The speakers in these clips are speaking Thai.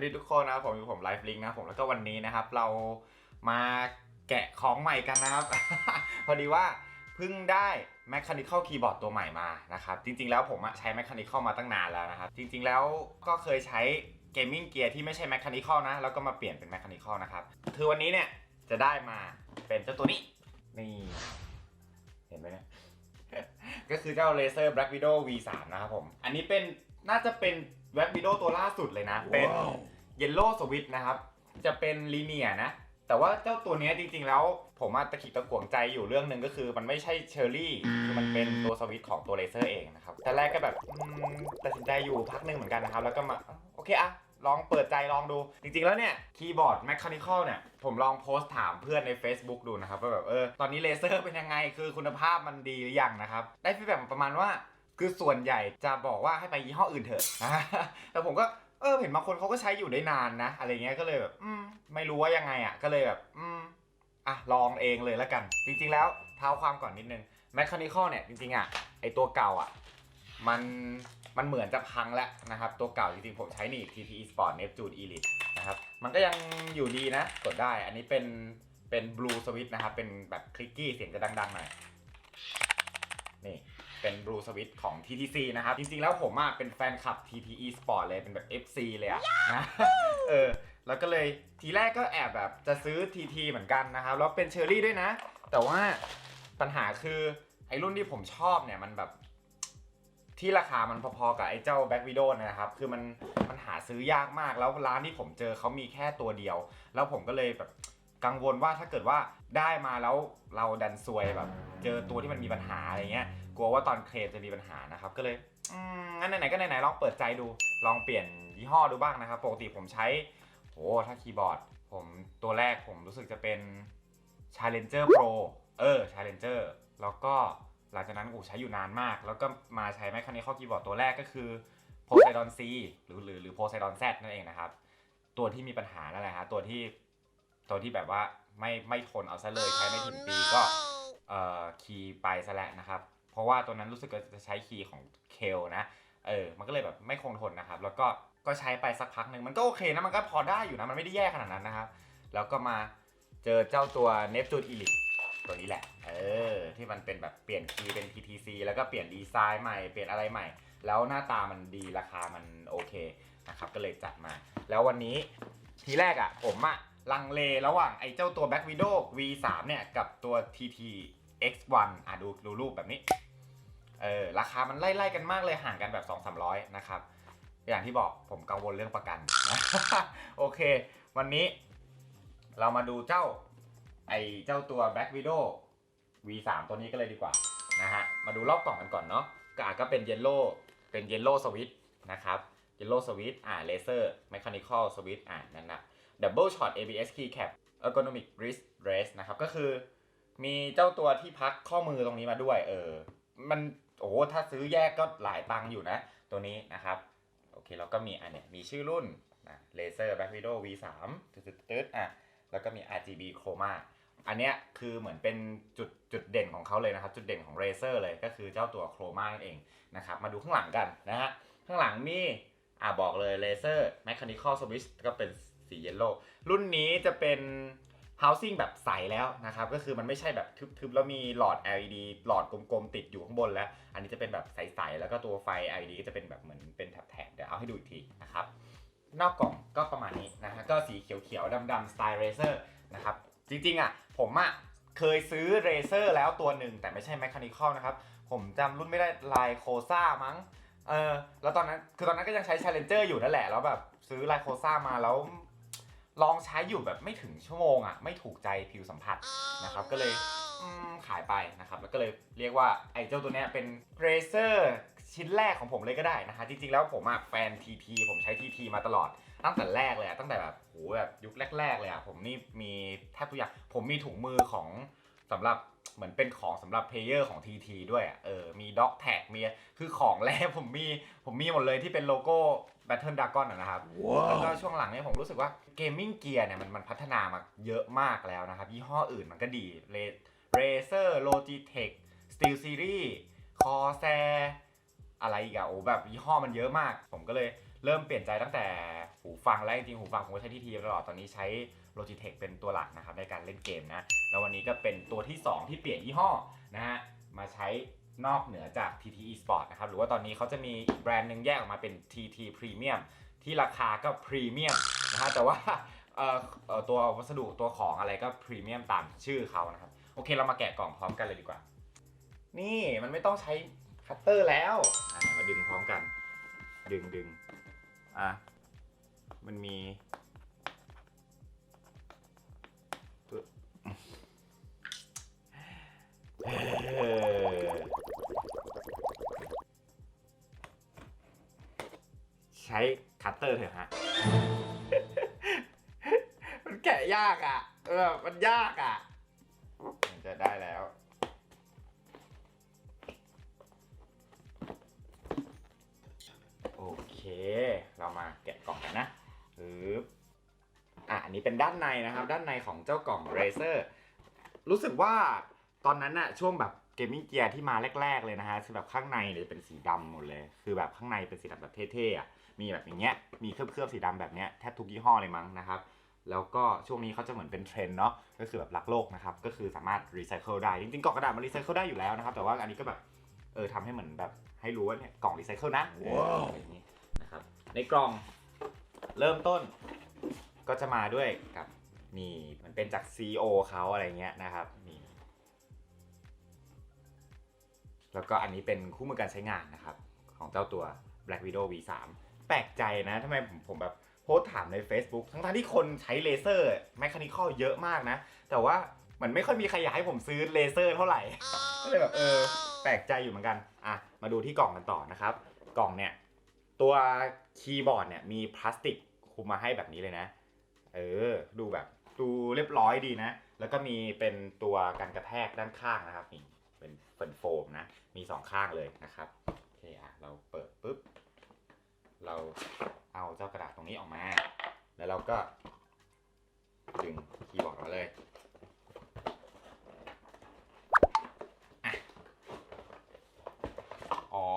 วัสดีทุกคนนะครับผมอยู่ผมไลฟ์ลิงนะผมแล้วก็วันนี้นะครับ เรามาแกะของใหม่กันนะครับ พอดีว่าเพิ่งได้ Mechanical Keyboard ตัวใหม่มานะครับ จริง ๆ แล้วผมใช้ Mechanical มาตั้งนานแล้วนะครับ จริง ๆ แล้วก็เคยใช้เกมมิ่งเกียร์ที่ไม่ใช่ Mechanical นะ แล้วก็มาเปลี่ยนเป็น Mechanical นะครับคือวันนี้เนี่ยจะได้มาเป็นเจ้าตัวนี้ นี่ เห็นไหมเนี่ยก็คือเจ้า Razer Black Widow V3 นะครับผม อันนี้เป็นน่าจะเป็น Black Widow ตัวล่าสุดเลยนะ เป็น Yellow Switch นะครับ จะเป็นลีเนียนะ แต่ว่าเจ้าตัวเนี้ยจริงๆ แล้วผมอะตะขิดตะขวงใจอยู่เรื่องหนึ่งก็คือมันไม่ใช่เชอร์รี่คือมันเป็นตัวสวิตช์ของตัวเลเซอร์เองนะครับแต่แรกก็แบบอืมตัดสินใจอยู่พักหนึ่งเหมือนกันนะครับ แล้วก็มาโอเคอะลองเปิดใจลองดู จริงๆแล้วเนี่ยคีย์บอร์ดแมคคานิคอลเนี่ย ผมลองโพสต์ถามเพื่อนใน Facebook ดูนะครับว่าแบบเออตอนนี้เลเซอร์เป็นยังไงคือคุณภาพมันดีหรือยังนะครับ ได้ฟีดแบ็กประมาณว่า คือส่วนใหญ่จะบอกว่าให้ไปยี่ห้ออื่นเถอะแต่ผมก็เออเห็นบางคนเขาก็ใช้อยู่ได้นานนะ อะไรเงี้ยก็เลยแบบอืมไม่รู้ว่ายังไงอะก็เลยแบบอืมอะลองเองเลยแล้วกัน จริง ๆ แล้วเท้าความก่อนนิดนึง Mechanical เนี่ยจริงๆอะไอตัวเก่าอะมันมันเหมือนจะพังแล้วนะครับ ตัวเก่าจริงๆผมใช้นี่ TTE Sport Neptune Elite นะครับมันก็ยังอยู่ดีนะ กดได้อันนี้เป็นเป็น Blue Switch นะครับ เป็นแบบคลิกกี้เสียงจะดังๆหน่อย เป็น Blue Switch ของ TTC นะครับ จริงๆแล้วผมอะเป็นแฟนคลับ TTE Sport เลยเป็นแบบ FC เลยอะนะเออแล้วก็เลยทีแรกก็แอบแบบจะซื้อ TT เหมือนกันนะครับ แล้วเป็นเชอรี่ด้วยนะ แต่ว่าปัญหาคือไอ้รุ่นที่ผมชอบเนี่ยมันแบบที่ราคามันพอๆกับไอ้เจ้า Back Widow นะครับ คือมันมันหาซื้อยากมาก แล้วร้านที่ผมเจอเขามีแค่ตัวเดียว แล้วผมก็เลยแบบกังวลว่าถ้าเกิดว่าได้มาแล้วเราดันซวยแบบ เจอตัวที่มันมีปัญหาอะไรเงี้ย กลัวว่าตอนเคลมจะมีปัญหานะครับก็เลยงั้นไหนๆก็ไหนๆลองเปิดใจดู ลองเปลี่ยนยี่ห้อดูบ้างนะครับ ปกติผมใช้โหถ้าคีย์บอร์ด ผมตัวแรกผมรู้สึกจะเป็น Challenger Pro เออ Challenger แล้วก็หลังจากนั้นกูใช้อยู่นานมาก แล้วก็มาใช้ Mechanical Keyboard ตัวแรกก็คือ Poseidon C หรือหรือหรือ Poseidon Z นั่นเองนะครับ ตัวที่มีปัญหานั่นแหละฮะตัวที่ตัวที่แบบว่าไม่ไม่ทนเอาซะเลยใช้ไม่ถึงปีก็เอ่อคีย์ไปซะแล้วนะครับ เพราะว่าตัวนั้นรู้สึกจะใช้คีย์ของเคลนะเออมันก็เลยแบบไม่คงทนนะครับ แล้วก็ก็ใช้ไปสักพักหนึ่งมันก็โอเคนะมันก็พอได้อยู่นะมันไม่ได้แย่ขนาดนั้นนะครับ แล้วก็มาเจอเจ้าตัว Neptune Elite ตัวนี้แหละ เออ ที่มันเป็นแบบเปลี่ยนคีย์เป็น PTC แล้วก็เปลี่ยนดีไซน์ใหม่ เปลี่ยนอะไรใหม่ แล้วหน้าตามันดีราคามันโอเคนะครับ ก็เลยจัดมา แล้ววันนี้ทีแรกอะ่ะ ผมอะลังเลระหว่างไอ้เจ้าตัว Black Widow V3 เนี่ย กับตัว TT X1 อะดูดูรูปแบบนี้ เออราคามันไล่ๆกันมากเลยห่างกันแบบ 2 3 0 0 นะครับ อย่างที่บอกผมกังวลเรื่องประกันนะโอเค วันนี้เรามาดูเจ้า ไอเจ้าตัว Black Widow V3 ตัวนี้ก็เลยดีกว่านะฮะ มาดูรอบกล่องกันก่อนเนาะก็อาจก็เป็น Yellow เป็น Yellow Switch นะครับ Yellow Switch อ่า Laser Mechanical Switch อ่านั่นนะ Double Shot ABS Keycap Ergonomic Wrist Rest นะครับ ก็คือ มีเจ้าตัวที่พักข้อมือตรงนี้มาด้วย เออ มันโอ้ถ้าซื้อแยกก็หลายตังค์อยู่นะ ตัวนี้นะครับ โอเคแล้วก็มีอันเนี้ยมีชื่อรุ่นนะ Laser Black Widow V3 ตึ๊ดๆๆอะแล้วก็มี RGB Chroma อันเนี้ยคือเหมือนเป็นจุดจุดเด่นของเขาเลยนะครับ จุดเด่นของ Razer เลยก็คือเจ้าตัว Chroma นั่นเองนะครับ มาดูข้างหลังกันนะฮะ ข้างหลังมีอ่าบอกเลย Laser Mechanical Switch ก็เป็นสี Yellow รุ่นนี้จะเป็น housing แบบใสแล้วนะครับ ก็คือมันไม่ใช่แบบทึบๆ แล้วมีหลอด LED หลอดกลมๆ ติดอยู่ข้างบนแล้ว อันนี้จะเป็นแบบใสๆ แล้วก็ตัวไฟ LED ก็จะเป็นแบบเหมือนเป็นแถบๆ เดี๋ยวเอาให้ดูอีกทีนะครับ นอกกล่องก็ประมาณนี้นะฮะ ก็สีเขียวๆ ดำๆ สไตล์เรเซอร์นะครับ จริงๆ อะ ผมอะเคยซื้อเรเซอร์แล้วตัวหนึ่งแต่ไม่ใช่ Mechanical นะครับ ผมจำรุ่นไม่ได้ลายโคซ่ามั้งเออแล้วตอนนั้น คือตอนนั้นก็ยังใช้ Challenger อยู่นั่นแหละ แล้วแบบซื้อลายโคซ่ามาแล้ว ลองใช้อยู่แบบไม่ถึงชั่วโมงอะไม่ถูกใจผิวสัมผัสนะครับ ก็เลยอืมขายไปนะครับ แล้วก็เลยเรียกว่าไอ้เจ้าตัวเนี้ยเป็นเรเซอร์ชิ้นแรกของผมเลยก็ได้นะฮะจริงๆแล้วผมอะแฟน TT ผมใช้ TT มาตลอด ตั้งแต่แรกเลยอะตั้งแต่แบบโหแบบยุคแรก ๆ เลยอะผมนี่มีแทบทุกอย่างผมมีถุงมือของสำหรับเหมือนเป็นของสำหรับเพลเยอร์ของ TT ด้วยอะเออมีด็อกแท็กมีคือของแรกผมมีผมมีหมดเลยที่เป็นโลโก้ Battle Dragon อะนะครับ แล้วก็ช่วงหลังเนี่ยผมรู้สึกว่าเกมมิ่งเกียร์เนี่ยมันมันพัฒนามาเยอะมากแล้วนะครับ ยี่ห้ออื่นมันก็ดี Razer Logitech Steel Series Corsair อะไรอีกอะโอ้แบบยี่ห้อมันเยอะมาก ผมก็เลยเริ่มเปลี่ยนใจตั้งแต่หูฟังแล้วจริงๆหูฟังผมก็ใช้ที่ทีตลอดตอนนี้ใช้ Logitech เป็นตัวหลักนะครับในการเล่นเกมนะ แล้ววันนี้ก็เป็นตัวที่ 2 ที่เปลี่ยนยี่ห้อนะฮะมาใช้ นอกเหนือจาก TT Esport นะครับ หรือว่าตอนนี้เขาจะมีอีกแบรนด์หนึ่งแยกออกมาเป็น TT Premium ที่ราคาก็พรีเมียมนะฮะแต่ว่าเอ่อตัววัสดุตัวของอะไรก็พรีเมียมตามชื่อเขานะครับ โอเคเรามาแกะกล่องพร้อมกันเลยดีกว่า นี่มันไม่ต้องใช้คัตเตอร์แล้วมาดึงพร้อมกัน ดึงดึงอะมันมีเออ ใช้คัตเตอร์เถอะฮะ มันแกะยากอะ เออ มันยากอะ มันจะได้แล้ว โอเค เรามาแกะกล่องกันนะปึ๊บอะ อันนี้เป็นด้านในนะครับ ด้านในของเจ้ากล่อง Razer รู้สึกว่าตอนนั้นน่ะช่วงแบบเกมมิ่งเกียร์ที่มาแรก ๆ เลยนะฮะคือแบบข้างในเนี่ยเป็นสีดำหมดเลย คือแบบข้างในเป็นสีดำแบบเท่ๆอะมีแบบอย่างเงี้ยมีเคลือบๆสีดำแบบเนี้ยแทบทุกยี่ห้อเลยมั้งนะครับแล้วก็ช่วงนี้เขาจะเหมือนเป็นเทรนด์เนาะก็คือแบบรักโลกนะครับก็คือสามารถรีไซเคิลได้จริงๆกล่องกระดาษมันรีไซเคิลได้อยู่แล้วนะครับแต่ว่าอันนี้ก็แบบเออทำให้เหมือนแบบให้รู้ว่าเนี่ยกล่องรีไซเคิลนะว้าวอย่างนี้นะครับในกล่องเริ่มต้นก็จะมาด้วยกับนี่มันเป็นจาก CEO เขาอะไรเงี้ยนะครับนี่ แล้วก็อันนี้เป็นคู่มือการใช้งานนะครับ ของเจ้าตัว Black Widow V3 แปลกใจนะทำไมผมผมแบบโพสต์ถามใน Facebook ทั้งๆที่คนใช้เลเซอร์แมคคานิคอลเยอะมากนะ แต่ว่าเหมือนไม่ค่อยมีใครอยากให้ผมซื้อเลเซอร์เท่าไหร่ ก็เลยแบบเออแปลกใจอยู่เหมือนกัน อะ มาดูที่กล่องกันต่อนะครับ กล่องเนี่ย ตัวคีย์บอร์ดเนี่ยมีพลาสติกคุมมาให้แบบนี้เลยนะ เออ ดูแบบดูเรียบร้อยดีนะ แล้วก็มีเป็นตัวกันกระแทกด้านข้างนะครับนี่ เป็นเป็นโฟมนะ มีสองข้างเลยนะครับโอเคอะเราเปิดปุ๊บ เราเอาเจ้ากระดาษตรงนี้ออกมา แล้วเราก็ดึงคีย์บอร์ดออกมาเลยอ๋อ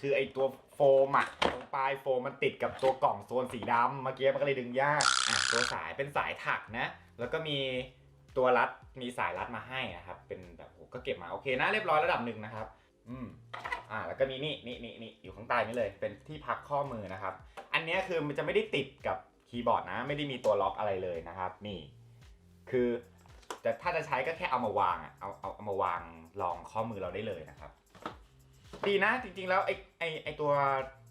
คือไอตัวโฟมอะตรงปลายโฟมมันติดกับตัวกล่องโซนสีดำเมื่อกี้มันก็เลยดึงยากอะตัวสายเป็นสายถักนะ แล้วก็มี ตัวรัดมีสายรัดมาให้นะครับ เป็นแบบก็เก็บมาโอเคนะเรียบร้อยระดับหนึ่งนะครับ อืมอ่าแล้วก็มีนี่นี่นี่นี่อยู่ข้างใต้นี่เลย เป็นที่พักข้อมือนะครับ อันนี้คือมันจะไม่ได้ติดกับคีย์บอร์ดนะ ไม่ได้มีตัวล็อกอะไรเลยนะครับ นี่ คือแต่ถ้าจะใช้ก็แค่เอามาวางเอาเอาเอามาวางรองข้อมือเราได้เลยนะครับ ดีนะจริงๆแล้วไอไอไอตัว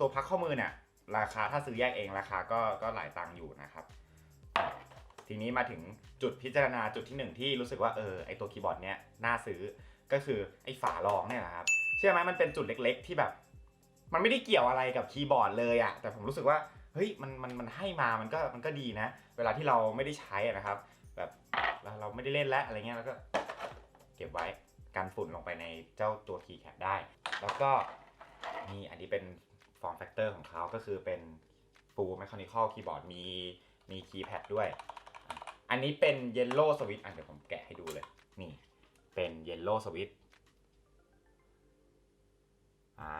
ตัวพักข้อมือเนี่ยราคาถ้าซื้อแยกเองราคาก็ก็หลายตังค์อยู่นะครับ ทีนี้มาถึงจุดพิจารณาจุดที่หนึ่งที่รู้สึกว่าเออไอตัวคีย์บอร์ดเนี้ยน่าซื้อก็คือไอฝารองเนี่ยนะครับเชื่อไหมมันเป็นจุดเล็ก ๆ ที่แบบ มันไม่ได้เกี่ยวอะไรกับคีย์บอร์ดเลยอะแต่ผมรู้สึกว่าเฮ้ยมันมันมันให้มามันก็มันก็ดีนะ เวลาที่เราไม่ได้ใช้นะครับ แบบเราเราไม่ได้เล่นแล้วอะไรเงี้ยแล้วก็ เก็บไว้กันฝุ่นลงไปในเจ้าตัวคีย์แคปได้ แล้วก็นี่อันนี้เป็นฟอร์มแฟกเตอร์ของเขาก็คือเป็น full mechanical keyboard มีมีคีย์แพดด้วย อันนี้เป็น yellow switch อะเดี๋ยวผมแกะให้ดูเลย นี่ เป็น yellow switch อ่า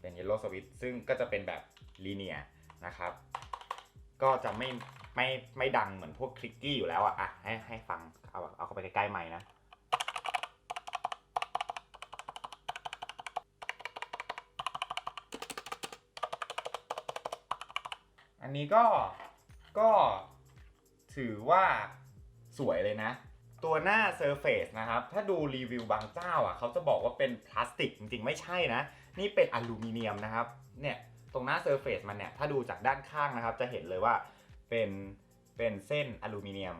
เป็น yellow switch ซึ่งก็จะเป็นแบบ linear นะครับ ก็จะไม่ไม่ไม่ดังเหมือนพวกคลิกกี้อยู่แล้วอะอะให้ให้ฟัง เอาเอาเข้าไปใกล้ๆไม้นะอันนี้ก็ก็ ถือว่าสวยเลยนะ ตัวหน้า Surface นะครับ ถ้าดูรีวิวบางเจ้าอะเขาจะบอกว่าเป็นพลาสติกจริงๆ ไม่ใช่นะ นี่เป็นอลูมิเนียมนะครับ เนี่ยตรงหน้า Surface มันเนี่ย ถ้าดูจากด้านข้างนะครับ จะเห็นเลยว่าเป็นเป็นเส้นอลูมิเนียม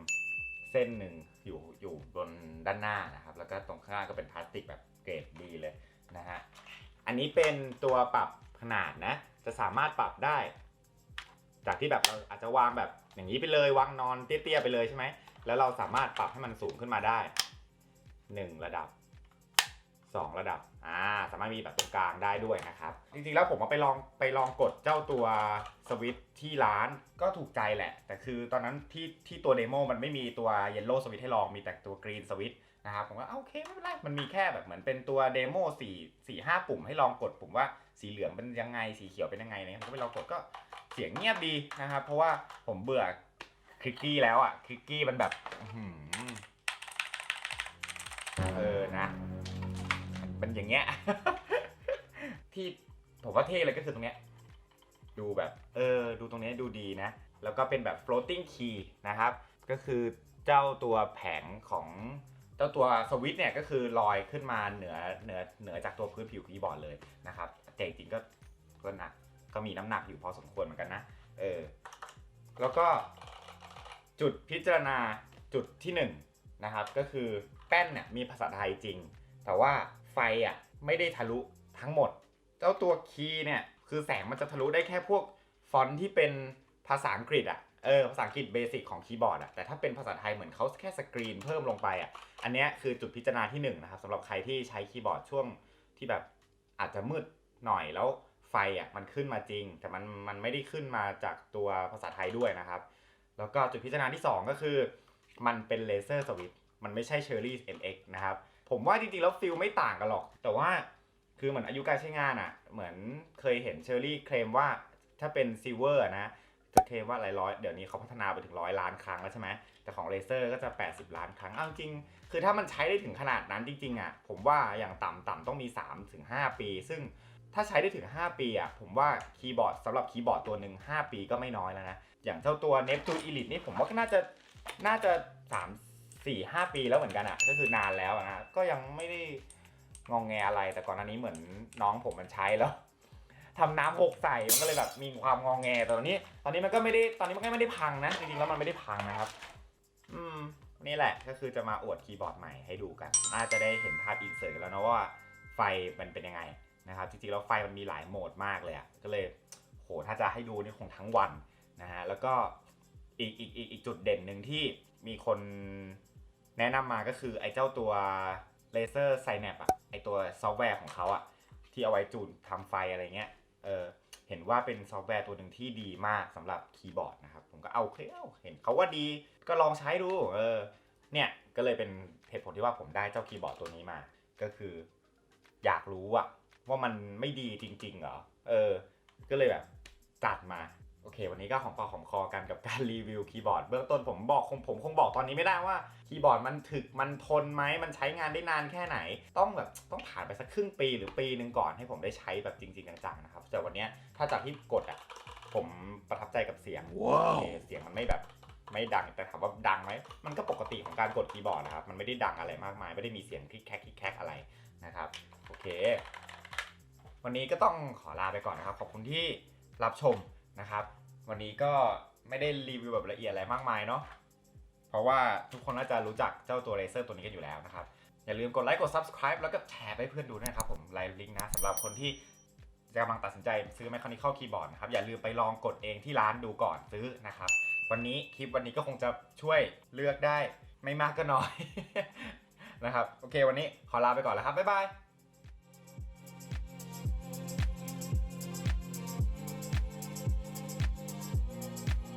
เส้นหนึ่งอยู่อยู่บนด้านหน้านะครับ แล้วก็ตรงข้างล่าก็เป็นพลาสติกแบบเกรดดีเลยนะฮะ อันนี้เป็นตัวปรับขนาดนะ จะสามารถปรับได้ จากที่แบบเราอาจจะวางแบบ อย่างนี้ไปเลยวางนอนเตี้ยๆไปเลยใช่ไหม แล้วเราสามารถปรับให้มันสูงขึ้นมาได้ 1 ระดับ 2 ระดับ อ่า สามารถมีแบบตรงกลางได้ด้วยนะครับ จริงๆแล้วผมมาไปลองไปลองกดเจ้าตัวสวิตที่ร้านก็ถูกใจแหละ แต่คือตอนนั้นที่ที่ตัวเดโมมันไม่มีตัวเยลโล่สวิตให้ลอง มีแต่ตัวกรีนสวิต นะครับผมก็โอเคไม่เป็นไรมันมีแค่แบบเหมือนเป็นตัวเดโมสี่สี่ห้าปุ่มให้ลองกดปุ่มว่าสีเหลืองเป็นยังไงสีเขียวเป็นยังไงเนี่ยผมก็ไปลองกดก็เสียงเงียบดีนะครับ เพราะว่าผมเบื่อคลิกกี้แล้วอะคลิกกี้มันแบบอเออนะมันอย่างเงี้ยที่ผมว่าเท่เลยก็คือตรงเนี้ยดูแบบเออดูตรงนี้ดูดีนะ แล้วก็เป็นแบบ floating key นะครับ ก็คือเจ้าตัวแผงของ เจ้าตัวสวิตช์เนี่ยก็คือลอยขึ้นมาเหนือเหนือเหนือจากตัวพื้นผิวคีย์บอร์ดเลยนะครับแต่จริงก็ก็หนักก็มีน้ำหนักอยู่พอสมควรเหมือนกันนะเออแล้วก็จุดพิจารณาจุดที่หนึ่งนะครับก็คือแป้นเนี่ยมีภาษาไทยจริง แต่ว่าไฟอะไม่ได้ทะลุทั้งหมด เจ้าตัวคีย์เนี่ยคือแสงมันจะทะลุได้แค่พวกฟอนต์ที่เป็นภาษาอังกฤษอะ เออภาษาอังกฤษเบสิกของคีย์บอร์ดอะแต่ถ้าเป็นภาษาไทยเหมือนเขาแค่สกรีนเพิ่มลงไปอะอันเนี้ยคือจุดพิจารณาที่หนึ่งนะครับสำหรับใครที่ใช้คีย์บอร์ดช่วงที่แบบอาจจะมืดหน่อยแล้วไฟอะมันขึ้นมาจริง แต่มันมันไม่ได้ขึ้นมาจากตัวภาษาไทยด้วยนะครับ แล้วก็จุดพิจารณาที่สองก็คือ มันเป็นเลเซอร์สวิตมันไม่ใช่เชอร์รี่ MX นะครับผมว่าจริงๆแล้วฟิลไม่ต่างกันหรอก แต่ว่าคือเหมือนอายุการใช้งานอะเหมือนเคยเห็นเชอร์รี่เคลมว่าถ้าเป็นซิเวอร์นะ จะเคลมว่าหลายร้อยเดี๋ยวนี้เขาพัฒนาไปถึงร้อยล้านครั้งแล้วใช่ไหมแต่ของเลเซอร์ก็จะ 80 ล้านครั้งเอาจริง คือถ้ามันใช้ได้ถึงขนาดนั้นจริงๆอะผมว่าอย่างต่ำๆต้องมี3ถึง5ปี ซึ่งถ้าใช้ได้ถึง 5 ปีอะผมว่าคีย์บอร์ดสำหรับคีย์บอร์ดตัวหนึ่ง5 ปีก็ไม่น้อยแล้วนะ อย่างเจ้าตัว Neptune Elite นี่ผมว่าก็น่าจะน่าจะ 3 4 5 ปีแล้วเหมือนกันอะก็คือนานแล้วนะก็ยังไม่ได้งองแงอะไรแต่ก่อนหน้านี้เหมือนน้องผมมันใช้แล้ว ทำน้ำหกใส่มันก็เลยแบบมีความงองแงแต่ตอนนี้ ตอนนี้มันก็ไม่ได้ตอนนี้มันก็ไม่ได้พังนะจริงๆแล้วมันไม่ได้พังนะครับ อืมนี่แหละก็คือจะมาอวดคีย์บอร์ดใหม่ให้ดูกันน่าจะได้เห็นภาพอินเสิร์ตแล้วนะว่าไฟมันเป็นยังไงนะครับจริงๆแล้วไฟมันมีหลายโหมดมากเลยอะ่ะก็เลยโหถ้าจะให้ดูนี่คงทั้งวันนะฮะแล้วก็อีกอีกอีกอีกจุดเด่นหนึ่งที่มีคนแนะนำมาก็คือไอ้เจ้าตัว Laser Synapse อะไอ้ตัวซอฟต์แวร์ของเขาอะที่เอาไว้จูนทำไฟอะไรเงี้ย เออเห็นว่าเป็นซอฟต์แวร์ตัวหนึ่งที่ดีมากสำหรับคีย์บอร์ดนะครับ ผมก็เอาเคลียวเห็นเขาว่าดีก็ลองใช้ดูเออเนี่ยก็เลยเป็นเหตุผลที่ว่าผมได้เจ้าคีย์บอร์ดตัวนี้มา ก็คือ อยากรู้อะว่ามันไม่ดีจริงๆเหรอเออ ก็เลยแบบจัดมา โอเค วันนี้ก็ของปากของคอกันกับการรีวิวคีย์บอร์ดเบื้องต้นผมบอกคงผมคงบอกตอนนี้ไม่ได้ว่าคีย์บอร์ดมันถึกมันทนไหมมันใช้งานได้นานแค่ไหน ต้องแบบต้องผ่านไปสักครึ่งปีหรือปีหนึ่งก่อนให้ผมได้ใช้แบบจริงๆจังๆนะครับแต่วันเนี้ยถ้าจากที่กดอะผมประทับใจกับเสียงว้าวโอเคเสียงมันไม่แบบไม่ดังแต่ถามว่าดังไหมมันก็ปกติของการกดคีย์บอร์ดนะครับมันไม่ได้ดังอะไรมากมาย ไม่ได้มีเสียงคลิกแคกคลิกแคกอะไรนะครับโอเค วันนี้ก็ต้องขอลาไปก่อนนะครับ ขอบคุณที่รับชม นะครับ วันนี้ก็ไม่ได้รีวิวแบบละเอียดอะไรมากมายเนาะเพราะว่าทุกคนน่าจะรู้จักเจ้าตัวเลเซอร์ตัวนี้กันอยู่แล้วนะครับ อย่าลืมกดไลค์กด subscribe แล้วก็แชร์ไปให้เพื่อนดูนะครับผมไลน์ลิงก์นะสำหรับคนที่กำลังตัดสินใจซื้อ Mechanical Keyboard นะครับ อย่าลืมไปลองกดเองที่ร้านดูก่อนซื้อนะครับ วันนี้คลิปวันนี้ก็คงจะช่วยเลือกได้ไม่มากก็น้อยนะครับ โอเควันนี้ขอลาไปก่อนแล้วครับ บ๊ายบาย